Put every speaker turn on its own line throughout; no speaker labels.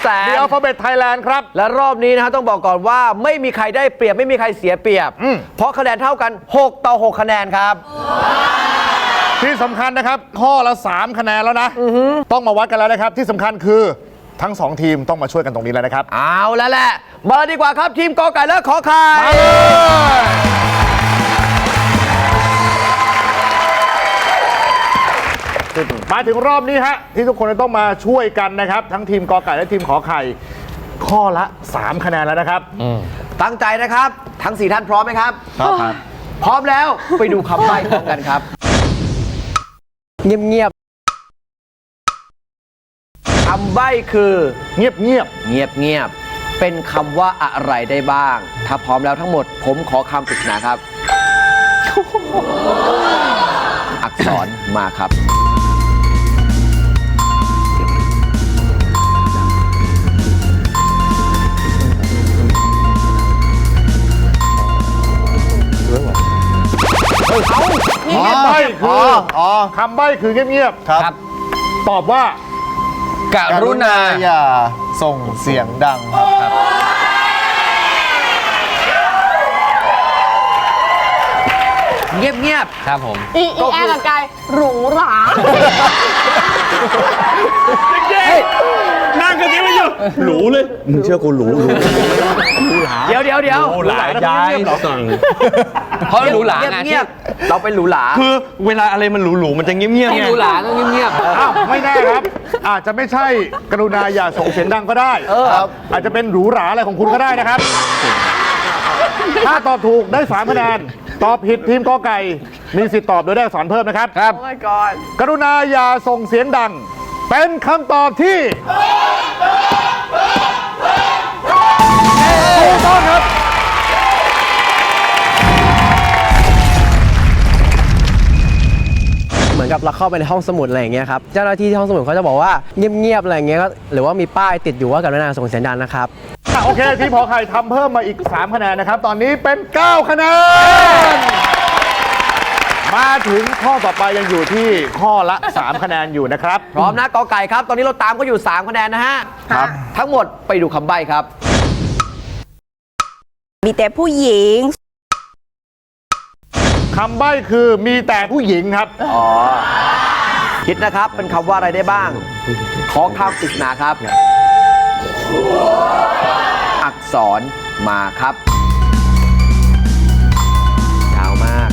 แสน
เดียวพอเบทไทยแลนด์ครับ
และรอบนี้นะฮะต้องบอกก่อนว่าไม่มีใครได้เปรียบไม่มีใครเสียเปรียบ
อืม
เพราะคะแนนเท่ากัน 6 ต่อ 6 คะแนนครับ
ที่สำคัญนะครับ ข้อละ 3 คะแนนแล้วนะ ต้องมาวัดกันแล้วนะครับ ที่สำคัญคือทั้ง 2 ทีมต้องมาช่วยกันตรงนี้แล้วนะครับ
เอาแล้วแหละ มาดีกว่าครับทีมกอไก่และขอไข่
มาเลย มาถึงรอบนี้ฮะที่ทุกคนจะต้องมาช่วยกันนะครับ ทั้งทีมกอไก่และทีมขอไข่ ข้อละ 3 คะแนนแล้วนะครับ
ตั้งใจนะครับ ทั้ง4ท่านพร้อมไหมครับ
ครับ
พร้อมแล้วไปดูคำใบ้พร้อมกันครับ เงียบๆคำใบ้คือ
เงียบเงียบ
เงียบเงียบๆเป็นคำว่าอะไรได้บ้าง ถ้าพร้อมแล้วทั้งหมด ผมขอคำปริศนาครับ อักษรมาครับ
คำใบ้คือเงียบเงียบ
ครับ
ๆ ตอบว่า
ก
กรุณา อย่าส่งเสียงดังครับ
เงียบเงียบ
ครับผม
อีอีแอร์กับกายหรูหรา
นั่งกันนี้ไม่อยู่หรูเลยมึงเชื่อกูหรูหรู
ๆเดี๋ยวเดี๋ยวเดี๋ยว
หลายย้ายสั่ง
เพราะหรูหรา
เงียบ
ไง
เงียบเราเป็นหรูหรา
คือเวลาอะไรมันหรูหรูๆมันจะเงียบเงียบ
ที่หรูหราต้องเงียบ
อ้าวไม่แน่ครับ อาจจะไม่ใช่กรุณาอย่าส่งเสียงดังก็ได้ครับอาจจะเป็นหรูหราอะไรของคุณก็ได้นะครับ ถ้าตอบถูกได้3คะแนนตอบผิดทีมกอไก่ มีสิทธิ์ตอบโดยได้อักษรเพิ่มนะครับ
ครับ
โอ้ my god
กรุณาอย่าส่งเสียงดัง เป็นคำตอบที่ กับ
เราเข้าไปในห้องสมุดอะไรอย่างเงี้ยครับเจ้าหน้าที่ที่ห้องสมุดเขาจะบอกว่าเงียบๆอะไรอย่างเงี้ยก็หรือว่ามีป้ายติดอยู่ว่ากรุณาส่งเสียงดังนะครับ
อะโอเคทีมพอไข่ทำเพิ่มมาอีก 3 คะแนนนะครับ ตอนนี้เป็น 9 คะแนน มาถึงข้อต่อไปยังอยู่ที่ข้อละ 3 คะแนนอยู่นะครับ
พร้อมนะกอไก่ครับ ตอนนี้เราตามก็อยู่ 3 คะแนนนะฮะ
ครับ
ทั้งหมดไปดูคำใบ้ครับ
มีแต่ผู้หญิง
คำใบ้คือมีแต่ผู้หญิงครับ
อ๋อ คิดนะครับ เป็นคำว่าอะไรได้บ้าง ขอคำปริศนาครับ อักษรมาครับยาวมาก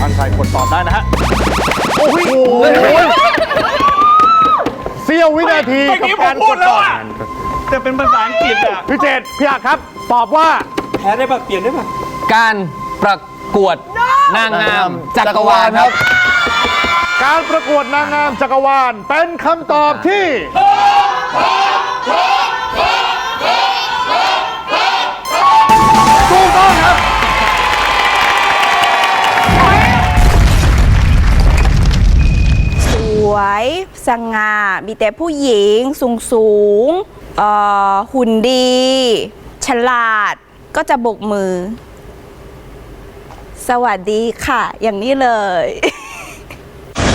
อันใครกดตอบได้นะฮะ นาที
เมื่อ
กับ
กี้ผ
กามร
พู
ก
ด
ด
แล้
ต
ว
อบ
อะแต่เป็นภาษาอังกฤษอะ
พี่เจตพี่อาครับ ตอบว่า
แพ้ได้ปะเปลี่ยนได้ปะ
ๆการประกวดนางงามจักรวาลครับ
การประกวดนางงามจักรวาลเป็นคำตอบที่
สง่า มีแต่ผู้หญิงสูงสูงเอ่อหุ่นดี ฉลาดก็จะบกมือ สวัสดีค่ะ อย่างนี้เลย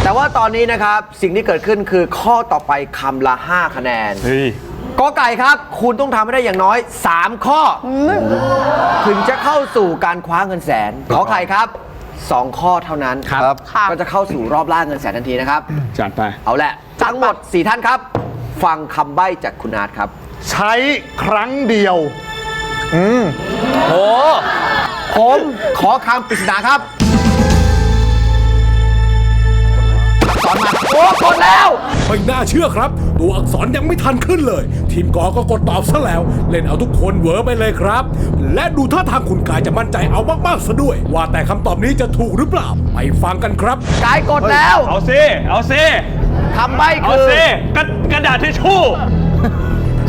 แต่ว่าตอนนี้นะครับ สิ่งที่เกิดขึ้นคือข้อต่อไปคำละ 5 คะแนน
เฮ้ย
กอไก่ครับ คุณต้องทำให้ได้อย่างน้อย 3 ข้ออถึงจะเข้าสู่การคว้าเงินแสนขอไข่ครับ 2 ข้อเท่านั้น
ครับ
ก็จะเข้าสู่รอบล่าเงินแสนทันทีนะครับ
จัดไป
เอาแหละ ทั้งหมด 4 ท่านครับ ฟังคำใบ้จากคุณอาร์ตครับ
ใช้ครั้งเดียว
โอ้ผมขอคำปริศนาครับ รมาครับโอ้กดแล้ว
ไม่น่าเชื่อครับ ตัวอักษรยังไม่ทันขึ้นเลย ทีมกอก็กดตอบซะแล้ว เล่นเอาทุกคนเหวอไปเลยครับ และดูท่าทางคุณกายจะมั่นใจเอามากๆซะด้วย ว่าแต่คำตอบนี้จะถูกหรือเปล่า ไปฟังกันครับ
กายกดแล้ว
เอาซิเอาซิ
คำใบ้
เอา
คือ
ซิกระกระดาษทิชชู่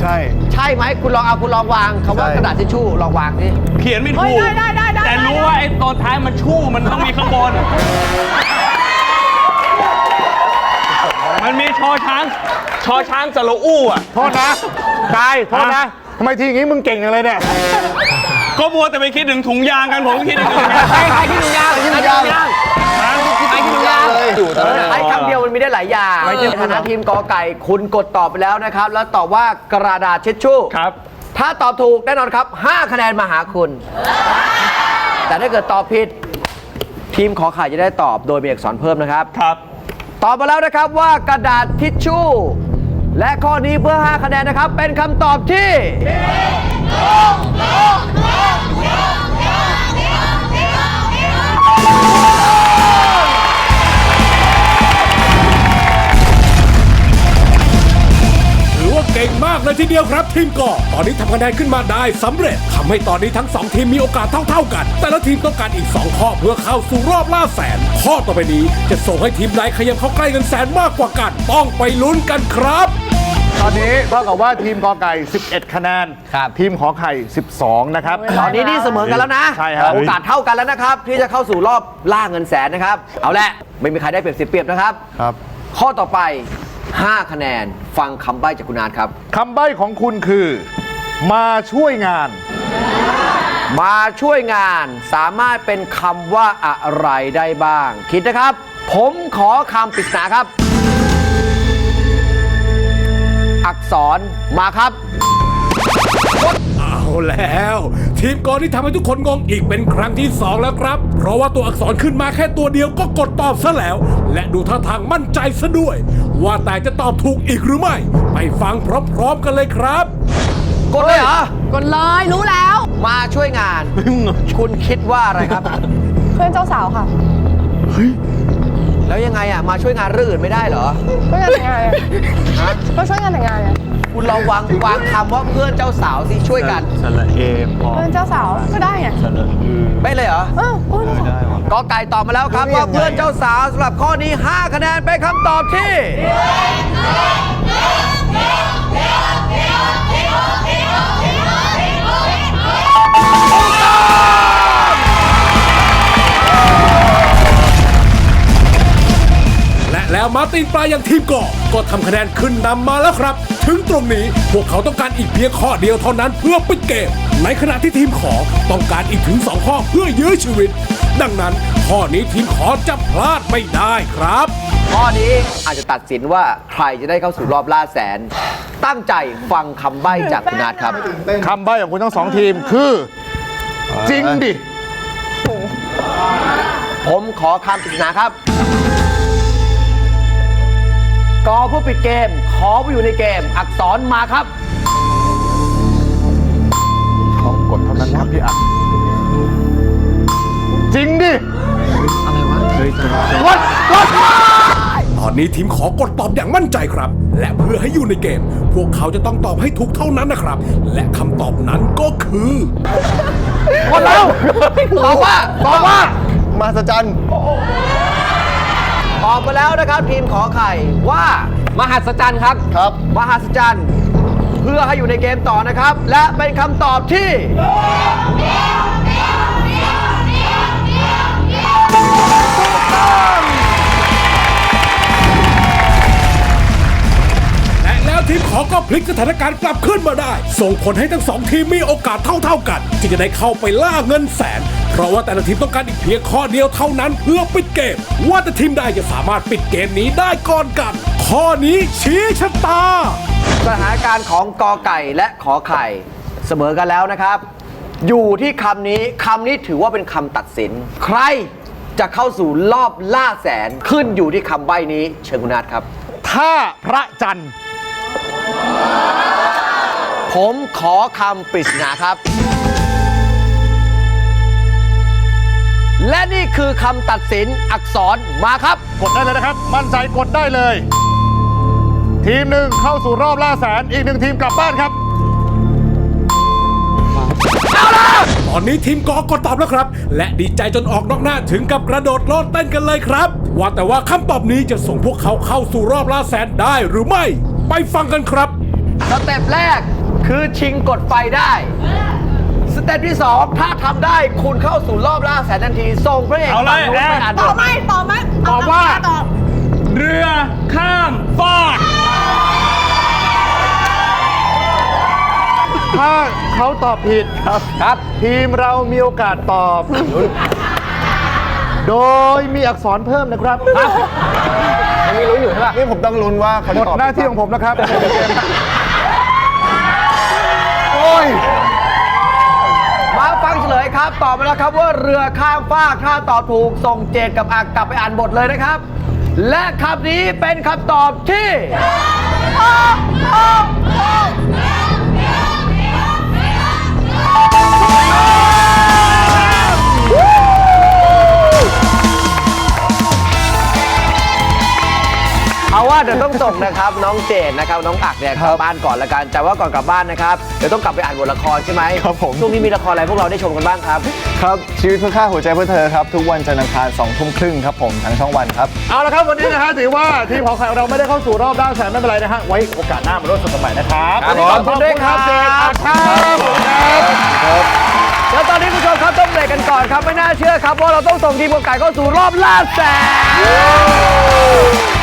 ใช่
ใช่ไหมคุณลองเอาคุณลองวางคำว่า
ใช่
กระดาษทิชชู่ลองวางนี่
เขียนไม่ถูก
ได้ได้ได้ได้
แต่รู้ว่าไอ้ตัวท้ายมันชู่มันต้องมีข้างบน มันมี ชอช้าง ชอช้างสระอู้อะ
โทษนะกายโทษนะทำไมทีอย่างงี้มึงเก่งอย่างเลยเนี่ย
ก็มัวแต่ไปคิดถึงถุงยางกันผมก็คิดถึงถุงยาง
ใครใครที่ดูยางใครที่ดูยางใครที่ดูยาง
อยู่ตอนนั้น
ใช้คำเดียวมันมีได้หลายอย่างในฐานะทีมกอไก่คุณกดตอบไปแล้วนะครับ แล้วตอบว่ากระดาษเช็ดชู่
ครับ
ถ้าตอบถูกแน่นอนครับ 5 คะแนนมาหาคุณ แต่ถ้าเกิดตอบผิด ทีมขอไข่จะได้ตอบโดยมีอักษรเพิ่มนะครับ
ครับ
ตอบมาแล้วนะครับว่ากระดาษทิชชู่ และข้อนี้เพื่อ 5 คะแนนนะครับ เป็นคำตอบที่
ทีเดียวครับทีมกอตอนนี้ทำคะแนนขึ้นมาได้สำเร็จทำให้ตอนนี้ทั้งสองทีมมีโอกาสเท่า ๆกัน แต่ละทีมต้องการอีก 2 ข้อเพื่อเข้าสู่รอบล่าแสน ข้อต่อไปนี้จะส่งให้ทีมใดขยับเข้าใกล้เงินแสนมากกว่ากัน ต้องไปลุ้นกันครับ
ตอนนี้เท่ากับว่าทีมกอไก่ 11 คะแนน
ครับ
ทีมขอไข่ 12 นะครับ
ตอนนี้นี่เสมอกันแล้วนะ
ใช่ครับ
โอกาสเท่ากันแล้วนะครับ ที่จะเข้าสู่รอบล่าเงินแสนนะครับ เอาละไม่มีใครได้เปรียบเสียเปรียบนะครับ
ครับ
ข้อต่อไป 5 คะแนน ฟังคำใบ้จากคุณอาร์ตครับ
คำใบ้ของคุณคือ มาช่วยงาน
มาช่วยงานสามารถเป็นคำว่าอะไรได้บ้าง คิดนะครับ ผมขอคำปริศนาครับ อักษรมาครับ
เอาแล้ว ทีมกอที่ทำให้ทุกคนงงอีกเป็นครั้งที่ 2 แล้วครับ เพราะว่าตัวอักษรขึ้นมาแค่ตัวเดียวก็กดตอบซะแล้ว และดูท่าทางมั่นใจซะด้วย ว่าแต่จะตอบถูกอีกหรือไม่ ไปฟังพร้อมๆกันเลยครับ
กดเลยเหรอ
กดเลยรู้แล้ว
มาช่วยงาน คุณคิดว่าอะไรครับ
เพื่อนเจ้าสาวค่ะ
แล้วยังไงอะ มาช่วยงานเรื่องอื่นไม่ได้เหรอ
ช่วยงานแต่งงานก็ช่วยงานแต่งงานไง
คุณลองวางวางคำว่าเพื่อนเจ้าสาวสิช่วยกัน
สระเอพอ
เพื่อนเจ้าสาวก็ได้ไง
สระอือ
ไม่เลยเหรอ
เออเพื่อนเจ้าสาว
ได้วะ
กอไก่ตอบมาแล้วครับ
รู้ได้
ว่า
ยังไง
เพื่อนเจ้าสาวสำหรับข้อนี้ 5 คะแนนเป็นคำตอบที่
และแล้วมาร์ตินปลาอย่างทีมก่อก็ทำคะแนนขึ้นนำมาแล้วครับ ถึงตรงนี้พวกเขาต้องการอีกเพียงข้อเดียวเท่านั้นเพื่อปิดเกม ในขณะที่ทีมขอต้องการอีกถึง 2 ข้อเพื่อยื้อชีวิต ดังนั้นข้อนี้ทีมขอจะพลาดไม่ได้ครับ
ข้อนี้อาจจะตัดสินว่าใครจะได้เข้าสู่รอบล่าแสน ตั้งใจฟังคำใบ้จากคุณอาร์ตครับ
คำใบ้ของคุณทั้งสองทีมคือจริงดิ
ผมขอคำปริศนาครับ กอผู้ปิดเกม ขอไปอยู่ในเกม อักษรมาครับ
ต้องกดเท่านั้นนะครับพี่อัดจริงดิ
ตอนนี้ทีมขอกดตอบอย่างมั่นใจครับ และเพื่อให้อยู่ในเกม พวกเขาจะต้องตอบให้ถูกเท่านั้นนะครับ และคำตอบนั้นก็คือ
หมดแล้วตอบว่าตอบว่า
มาสจัน
ตอบมาแล้วนะครับทีมขอไข่ว่าม
หัศจรรย์ครับ
ครับ
มหัศจรรย์ เพื่อให้อยู่ในเกมต่อนะครับ และเป็นคำตอบที่
และแล้ ทีมขอก็พลิกสถานการณ์กลับขึ้นมาได้ ส่งผลให้ทั้งสองทีมมีโอกาสเท่าๆกันที่จะได้เข้าไปล่าเงินแสน เพราะว่าแต่ละทีมต้องการอีกเพียงข้อเดียวเท่านั้นเพื่อปิดเกม ว่าแต่ทีมใดจะสามารถปิดเกมนี้ได้ก่อนกัน ข้อนี้ชี้ชะตา
สถานการณ์ของกอไก่และขอไข่เสมอกันแล้วนะครับ อยู่ที่คำนี้คำนี้ถือว่าเป็นคำตัดสิน ใครจะเข้าสู่รอบล่าแสนขึ้นอยู่ที่คำใบ้นี้เชิญคุณอาร์ตครับ
ถ้าพระจันทร์
ผมขอคำปริศนาครับ และนี่คือคำตัดสินอักษรมาครับ
กดได้เลยนะครับ มั่นใจกดได้เลย ทีมหนึ่งเข้าสู่รอบล่าแสน อีกหนึ่งทีมกลับบ้านครับ
ตอนนี้ทีมกอกดตอบแล้วครับ และดีใจจนออกนอกหน้าถึงกับกระโดดโลดเต้นกันเลยครับ ว่าแต่ว่าคำตอบนี้จะส่งพวกเขาเข้าสู่รอบล่าแสนได้หรือไม่ ไปฟังกันครับ
สเต็ปแรกคือชิงกดไฟได้ สเต็ปที่ 2 ถ้าทำได้คุณเข้าสู่รอบล่าแสนทันทีส่งพระเอก
เอาเลย
ฝั่งนู้น
แอ
ไป
น
อ่านบ
ตอบ
ท
ไหมตอบไหม
ตอบว่า
ตอบ
เรือข้ามฟาก
ถ้าเขาตอบผิดครับครับ ทีมเรามีโอกาสตอบ โดยมีอักษรเพิ่มนะครับ
นี่ผมต้องลุ้นว่าเขา
หม
จะ
ด
ตอบ
หน้าที่ของผมแล้วครับ
มาฟังเฉลยครับ ตอบมาแล้วครับว่าเรือข้ามฟากถ้าตอบถูกส่งเจดกับอักกลับไปอ่านบทเลยนะครับ และคำนี้เป็นคำตอบที่เอาว่า เดี๋ยวต้องส่งนะครับน้องเจดนะครับน้องอักเนี่ยกลับบ้านก่อนละกันแต่ว่าก่อนกลับบ้านนะครับเดี๋ยวต้องกลับไปอ่านบทละครใช่ไหม
ครับผม
ช่วงนี้มีละครอะไรพวกเราได้ชมกันบ้างครับ
ครับ ชีวิตเพื่อค่าหัวใจเพื่อเธอครับ ทุกวันจันทร์อังคารสองทุ่มครึ่งครับผมทางช่องวันครับ
เอาละครับวันนี้นะฮะถือว่าทีมของใครเราไม่ได้เข้าสู่รอบด้านแสนไม่เป็นไรนะฮะไว้โอกาสหน้ามาร่วมสนุกกันใหม่นะครับ
ครับผม ขอบคุณด้วยครับ
เจนอัดครับขอบคุณครับ
แล้วตอนนี้คุณผู้ชมครับต้องเบรกกันก่อนครับไม่น่าเชื่อครับว่าเราต้องส่งทีมกบไก่เข้าสู่รอบล่าแสน